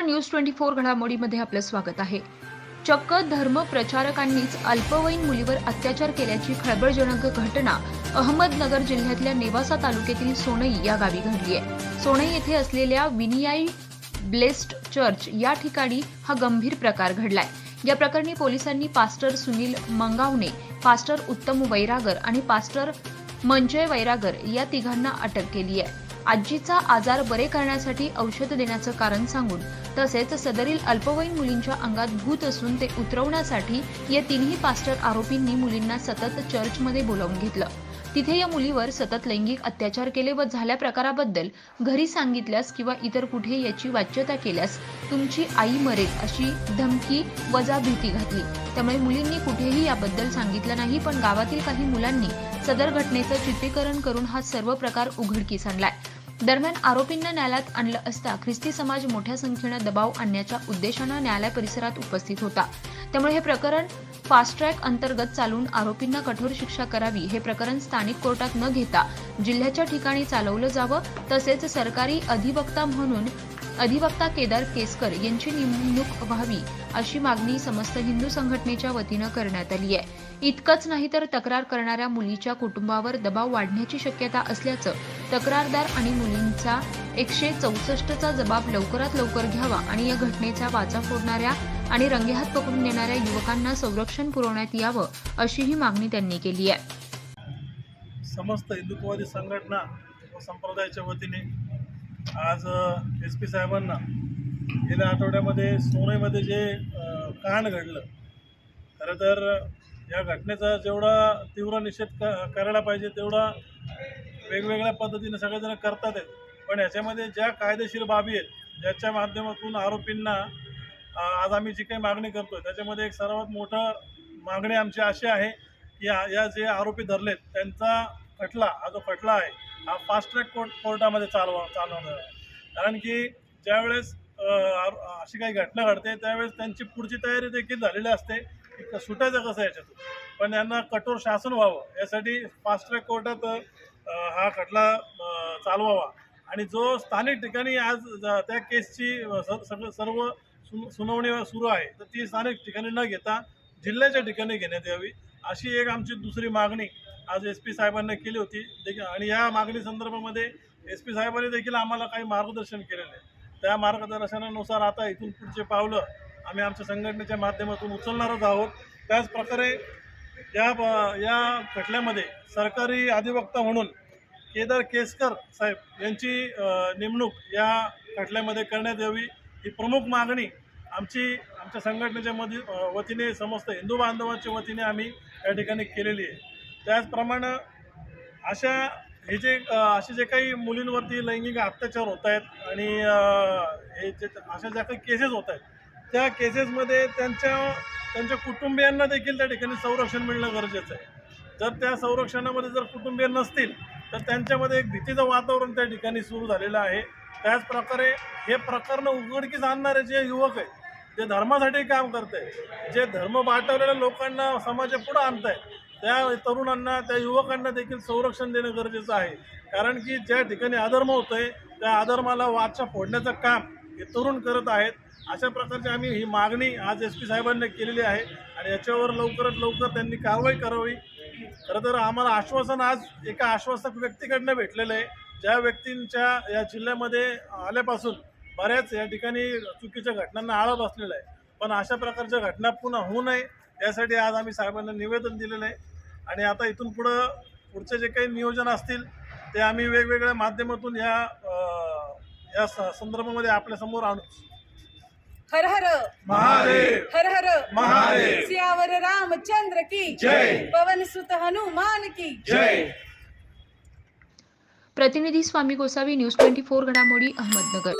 नमस्कार news twenty four घडामोडीमध्ये आपलं स्वागत आहे. चक्क धर्म प्रचारकांनीच अल्पवयीन मुलीवर अत्याचार केल्याची खळबळजनक घटना अहमदनगर जिल्ह्यातल्या नेवासा तालुक्यातील सोनई या गावी घडली आहे. सोनई येथे असलेल्या विनियाई ब्लेस्ड चर्च या ठिकाणी हा गंभीर प्रकार घडलाय. या प्रकरणी पोलिसांनी पास्टर सुनील मंगावणे पास्टर उत्तम वैरागर आणि पास्टर मंजय वैरागर या तिघांना अटक केली आहे. आजीचा आजार बरे करण्यासाठी औषध देण्याचं कारण सांगून तसेच सदरील अल्पवयीन मुलींच्या अंगात भूत असून ते उतरवण्यासाठी या तिन्ही पास्टर आरोपींनी मुलींना सतत चर्चमध्ये बोलावून घेतलं. तिथे या मुलीवर सतत लैंगिक अत्याचार केले व झाल्या प्रकाराबद्दल घरी सांगितल्यास किंवा इतर कुठे याची वाच्यता केल्यास तुमची आई मरेल अशी धमकी वजा भीती घातली. त्यामुळे मुलींनी कुठेही याबद्दल सांगितलं नाही पण गावातील काही मुलांनी सदर घटनेचं चित्रीकरण करून हा सर्व प्रकार उघडकीस आणलाय. दरम्यान आरोपींना न्यायालयात आणलं असता ख्रिस्ती समाज मोठ्या संख्येनं दबाव आणण्याच्या उद्देशानं न्यायालय परिसरात उपस्थित होता. त्यामुळे हे प्रकरण फास्ट ट्रॅक अंतर्गत चालून आरोपींना कठोर शिक्षा करावी हे प्रकरण स्थानिक कोर्टात न घेता जिल्ह्याच्या ठिकाणी चालवलं जावं तसेच सरकारी अधिवक्ता म्हणून अधिवक्ता केदार केसकर यांची नेमणूक व्हावी अशी मागणी समस्त हिंदू संघटनेच्या वतीनं करण्यात आली आहे. इतकंच नाही तर तक्रार करणाऱ्या मुलीच्या कुटुंबावर दबाव वाढण्याची शक्यता असल्याचं तक्रारदार आणि मुलींचा एकशे चौसष्टचा जबाब लवकरात लवकर घ्यावा आणि या घटनेचा वाचा फोडणाऱ्या आणि रंगेहात पकडून देणाऱ्या युवकांना संरक्षण पुरवण्यात यावं अशीही मागणी त्यांनी केली आहे. समस्त हिंदुत्ववादी संघटना व संप्रदायाच्या वतीने आज एस पी साहेबांना गेल्या आठवड्यामध्ये सोनईमध्ये जे कान कांड घडलं खरं तर या घटनेचा जेवढा तीव्र निषेध क करायला पाहिजे तेवढा वेगवेगळ्या पद्धतीने सगळेजण करतात आहेत. पण याच्यामध्ये ज्या कायदेशीर बाबी आहेत ज्याच्या माध्यमातून आरोपींना आज आम्ही जी काही मागणी करतोय त्याच्यामध्ये एक सर्वात मोठं मागणी आमची अशी आहे की या या जे आरोपी धरलेत त्यांचा खटला हा जो खटला आहे हा फास्ट ट्रॅक कोर्ट कोर्टामध्ये चालवा चालवणार आहे. कारण की ज्यावेळेस अशी काही घटना घडते त्यावेळेस त्यांची पुढची तयारी देखील झालेली असते की सुटायचं कसं याच्यातून. पण यांना कठोर शासन व्हावं यासाठी फास्ट ट्रॅक कोर्टात हा खटला चालवावा. आणि जो स्थानिक ठिकाणी आज ज- त्या केसची स- सगळं सर्व सुनावणी सुरू आहे तर ती स्थानिक ठिकाणी न घेता जिल्ह्याच्या ठिकाणी घेण्यात यावी अशी एक आमची दुसरी मागणी आज एस पी साहेबांनी केली होती. देखील आणि या मागणी संदर्भामध्ये एस पी साहेबांनी देखील आम्हाला काही मार्गदर्शन केलेलं आहे. त्या मार्गदर्शनानुसार आता इथून पुढचे पावलं आम्ही आमच्या संघटनेच्या माध्यमातून उचलणारच आहोत. त्याचप्रकारे या ब- या खटल्यामध्ये सरकारी अधिवक्ता म्हणून केदार केसकर साहेब यांची नेमणूक या खटल्यामध्ये करण्यात यावी ही प्रमुख मागणी आमची आमच्या संघटनेच्या मधी वतीने समस्त हिंदू बांधवांच्या वतीने आम्ही या ठिकाणी केलेली आहे. त्याचप्रमाणे अशा हे जे असे जे काही मुलींवरती लैंगिक अत्याचार होत आहेत आणि हे जे अशा ज्या काही केसेस होत आहेत त्या केसेसमध्ये त्यांच्या त्यांच्या कुटुंबियांना देखील त्या ठिकाणी संरक्षण मिळणं गरजेचं आहे. जर त्या संरक्षणामध्ये जर कुटुंबीय नसतील तर त्यांच्यामध्ये एक भीतीचं वातावरण त्या ठिकाणी सुरू झालेलं आहे. त्याचप्रकारे हे प्रकरणं उघडकीस आणणारे जे युवक आहेत जे धर्मासाठी काम करत आहे जे धर्म बाटवलेल्या लोकांना समाजापुढं आणत आहे त्या तरुणांना त्या युवकांना देखील संरक्षण देणं गरजेचं आहे. कारण की ज्या ठिकाणी अधर्म होतो आहे त्या अधर्माला वाचा फोडण्याचं काम हे तरुण करत आहेत. अशा प्रकारची आम्ही ही मागणी आज एस पी साहेबांनी केलेली आहे आणि याच्यावर लवकरात लवकर त्यांनी कारवाई करावी. खरं तर आम्हाला आश्वासन आज एका आश्वासक व्यक्तीकडनं भेटलेलं आहे. ज्या व्यक्तींच्या या जिल्ह्यामध्ये आल्यापासून बऱ्याच या ठिकाणी चुकीच्या घटनांना आळा बसलेला आहे. पण अशा प्रकारच्या घटना पुन्हा होऊ नये यासाठी आज आम्ही साहेबांना निवेदन दिलेलं आहे. आणि आता इथून पुढं पुढचे जे काही नियोजन असतील ते आम्ही वेगवेगळ्या माध्यमातून या या संदर्भामध्ये आपल्यासमोर आणू. हर हर. महादेव. हर हर. महादेव. सियावर रामचंद्र की जय. पवन सुत हनुमान की. जय. प्रतिनिधी Swami Gosavi news twenty four घडामोडी अहमदनगर.